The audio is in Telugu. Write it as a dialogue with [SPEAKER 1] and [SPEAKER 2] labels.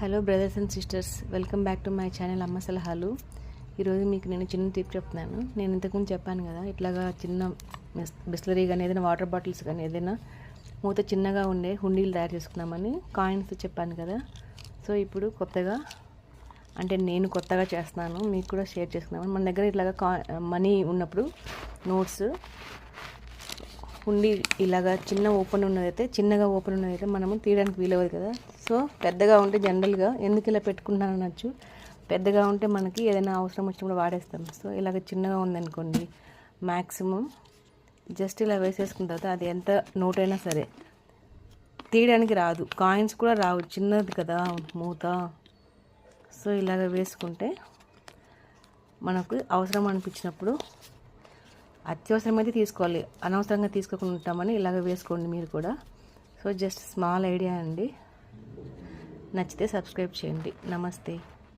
[SPEAKER 1] Hello brothers and sisters welcome back to my channel అమ్మ సలహాలు ఈరోజు మీకు నేను చిన్న టిప్ చెప్తున్నాను. నేను ఇంతకుముందు చెప్పాను కదా ఇట్లాగా చిన్న బిస్లరీ కానీ ఏదైనా వాటర్ బాటిల్స్ కానీ ఏదైనా మూత చిన్నగా ఉండే హుండీలు తయారు చేసుకున్నామని కాయిన్స్ చెప్పాను కదా. సో ఇప్పుడు కొత్తగా అంటే నేను కొత్తగా చేస్తున్నాను మీకు కూడా షేర్ చేసుకున్నాను మన దగ్గర ఇట్లాగా కా మనీ ఉన్నప్పుడు నోట్స్ ఉండి ఇలాగా చిన్న ఓపెన్ ఉన్నదైతే చిన్నగా ఓపెన్ ఉన్నదైతే మనము తీయడానికి వీలవదు కదా. సో పెద్దగా ఉంటే జనరల్గా ఎందుకు ఇలా పెట్టుకున్నాను అనొచ్చు? పెద్దగా ఉంటే మనకి ఏదైనా అవసరం వచ్చినప్పుడు వాడేస్తాం. సో ఇలాగ చిన్నగా ఉందనుకోండి మ్యాక్సిమం జస్ట్ ఇలా వేసేసుకున్న తర్వాత అది ఎంత నోట్ అయినా సరే తీయడానికి రాదు. కాయిన్స్ కూడా రావు. చిన్నది కదా మూత. సో ఇలాగ వేసుకుంటే మనకు అవసరం అనిపించినప్పుడు అత్యవసరమైతే తీసుకోవాలి. అనవసరంగా తీసుకోకుండా ఉంటామని ఇలాగ వేసుకోండి మీరు కూడా. సో జస్ట్ స్మాల్ ఐడియా అండి. నచ్చితే సబ్స్క్రైబ్ చేయండి. నమస్తే.